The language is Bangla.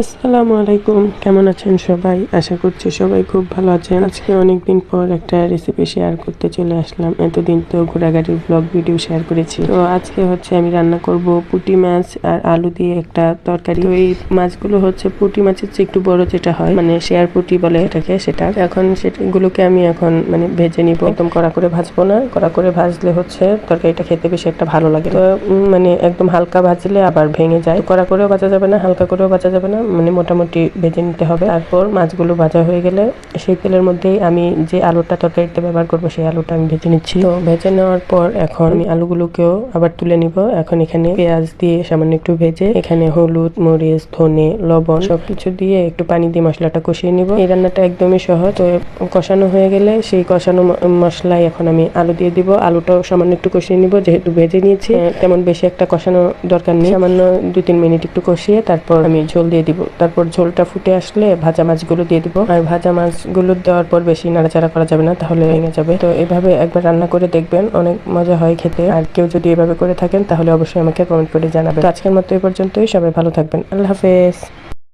আসসালামু আলাইকুম। কেমন আছেন সবাই? আশা করছি সবাই খুব ভালো আছেন। আজকে অনেকদিন পর একটা রেসিপি শেয়ার করতে চলে আসলাম। এতদিন তো ঘোরাঘাটির ব্লগ ভিডিও শেয়ার করেছি। তো আজকে হচ্ছে আমি রান্না করব পুঁটি মাছ আর আলু দিয়ে একটা তরকারি। ওই মাছগুলো হচ্ছে পুঁটি মাছের চেয়ে একটু বড় যেটা হয় মানে শেয়ার পুঁটি বলে এটাকে, সেটা। এখন সেগুলোকে আমি এখন মানে ভেজে নিব। একদম কড়া করে ভাজবো না। কড়া করে ভাজলে হচ্ছে তরকারিটা খেতে বেশি একটা ভালো লাগে তো মানে একদম হালকা ভাজলে আবার ভেঙে যায়। কড়া করেও ভাজা যাবে না, হালকা করেও ভাজা যাবে না। মানে মোটামুটি ভেজে নিতে হবে। তারপর মাছগুলো ভাজা হয়ে গেলে সেই তেলের মধ্যেই আমি যে আলুটা তরকারিতে ব্যবহার করব, সেই আলুটা আমি ভেজে নিচ্ছি। তো ভেজে নেওয়ার পর এখন আমি আলুগুলোকেও আবার তুলে নিব। এখন এখানে পেঁয়াজ দিয়ে সামান্য একটু ভেজে, এখানে হলুদ, মরিচ, ধনে, লবণ সবকিছু দিয়ে একটু পানি দিয়ে মশলাটা কষিয়ে নিব। এই রান্নাটা একদমই সহজ। তো কষানো হয়ে গেলে সেই কষানো ম- মশলায় এখন আমি আলু দিয়ে দিব। আলুটাও সামান্য একটু কষিয়ে নিব, যেহেতু ভেজে নিয়েছি। তেমন বেশি একটা কষানো দরকার নেই। সামান্য দু তিন মিনিট একটু কষিয়ে তারপর আমি ঝোল দিয়ে দিব। তারপর ঝোলটা ফুটে আসলে ভাজা মাছগুলো দিয়ে দিব। আর ভাজা মাছগুলো দেওয়ার পর বেশি নাড়াচাড়া করা যাবে না, তাহলে ভেঙে যাবে। তো এভাবে একবার রান্না করে দেখবেন, অনেক মজা হয় খেতে। আর কেউ যদি এভাবে করে থাকেন, তাহলে অবশ্যই আমাকে কমেন্ট করে জানাবেন। আজকের মতো এই পর্যন্তই, সবাই ভালো থাকবেন। আল্লাহ হাফেজ।